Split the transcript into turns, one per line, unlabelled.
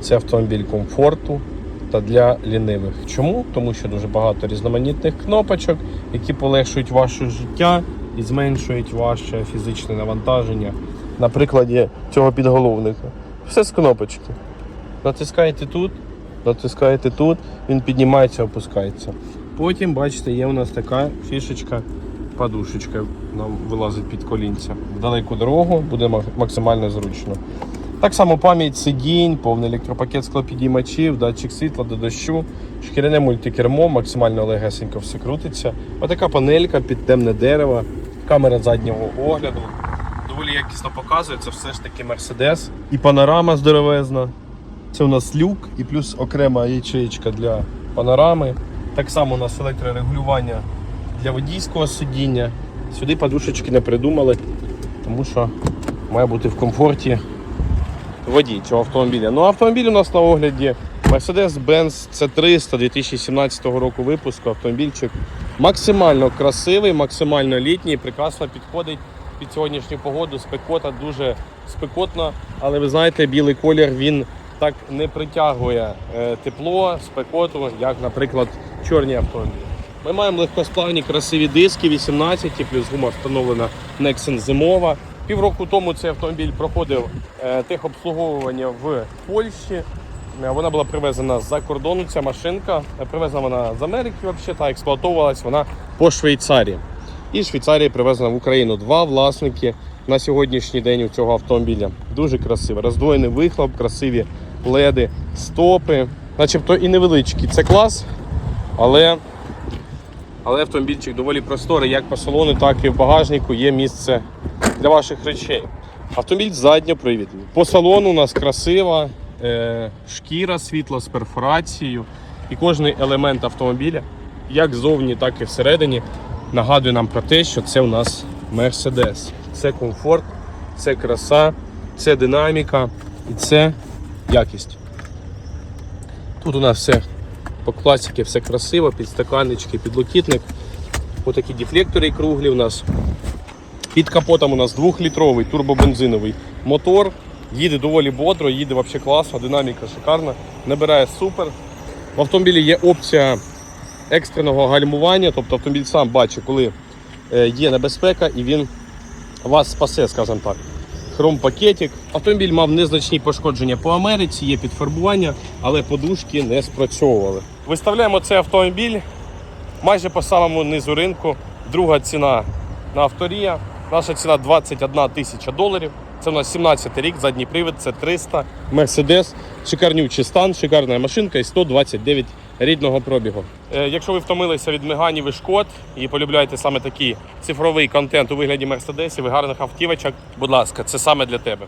Це автомобіль комфорту та для лінивих. Чому? Тому що дуже багато різноманітних кнопочок, які полегшують ваше життя і зменшують ваше фізичне навантаження. На прикладі цього підголовника. Все з кнопочки. Натискаєте тут, натискаєте тут, він піднімається, опускається. Потім, бачите, є у нас така фішечка, подушечка нам вилазить під колінця. В далеку дорогу буде максимально зручно. Так само пам'ять сидінь, повний електропакет склопідіймачів, датчик світла до дощу, шкіряне мультикермо, максимально легесенько все крутиться. Отака панелька під темне дерево, камера заднього огляду. Доволі якісно показує, це все ж таки Мерседес. І панорама здоровезна. Це у нас люк і плюс окрема ячеєчка для панорами. Так само у нас електрорегулювання для водійського сидіння. Сюди подушечки не придумали, тому що має бути в комфорті водій цього автомобіля. Ну, автомобіль у нас на огляді Mercedes-Benz C300 2017 року випуску. Автомобільчик максимально красивий, максимально літній, прекрасно підходить під сьогоднішню погоду. Спекота дуже спекотна, але ви знаєте, білий колір він так не притягує е, тепло, спекоту, як, наприклад, чорні автомобілі. Ми маємо легкосплавні красиві диски 18, плюс гума встановлена Nexen зимова. Півроку тому цей автомобіль проходив е, техобслуговування в Польщі. Е, Вона була привезена з-за кордону. Ця машинка Е, привезена вона з Америки, взагалі, та експлуатовувалась вона по Швейцарії. І з Швейцарії привезена в Україну два власники на сьогоднішній день у цього автомобіля. Дуже красиво. Роздвоєний вихлоп, красиві леди, стопи. Начебто і невеличкий. Це клас, але але автомобільчик доволі просторий, як по салону, так і в багажнику є місце для ваших речей. Автомобіль задньопривідний. По салону у нас красива е, шкіра світла з перфорацією. І кожний елемент автомобіля, як ззовні, так і всередині, нагадує нам про те, що це у нас Mercedes. Це комфорт, це краса, це динаміка і це якість. Тут у нас все по класіки, все красиво, підстаканнички, підлокітник. Отакі дефлектори круглі у нас. Під капотом у нас 2-літровий турбобензиновий мотор. Їде доволі бодро, їде взагалі класно, динаміка шикарна, набирає супер. В автомобілі є опція екстреного гальмування, тобто автомобіль сам бачить, коли е, є небезпека і він вас спасе, скажімо так. Хром-пакетик. Автомобіль мав незначні пошкодження по Америці, є підфарбування, але подушки не спрацьовували. Виставляємо цей автомобіль майже по самому низу ринку. Друга ціна на авторія. Наша ціна 21 тисяча доларів. Це у нас 17 рік, задній привід, це 300. Мерседес, шикарнючий стан, шикарна машинка і 129 рідного пробігу. Е, якщо ви втомилися від меганів і шкод і полюбляєте саме такий цифровий контент у вигляді мерседесів і гарних автівочок, будь ласка, це саме для тебе.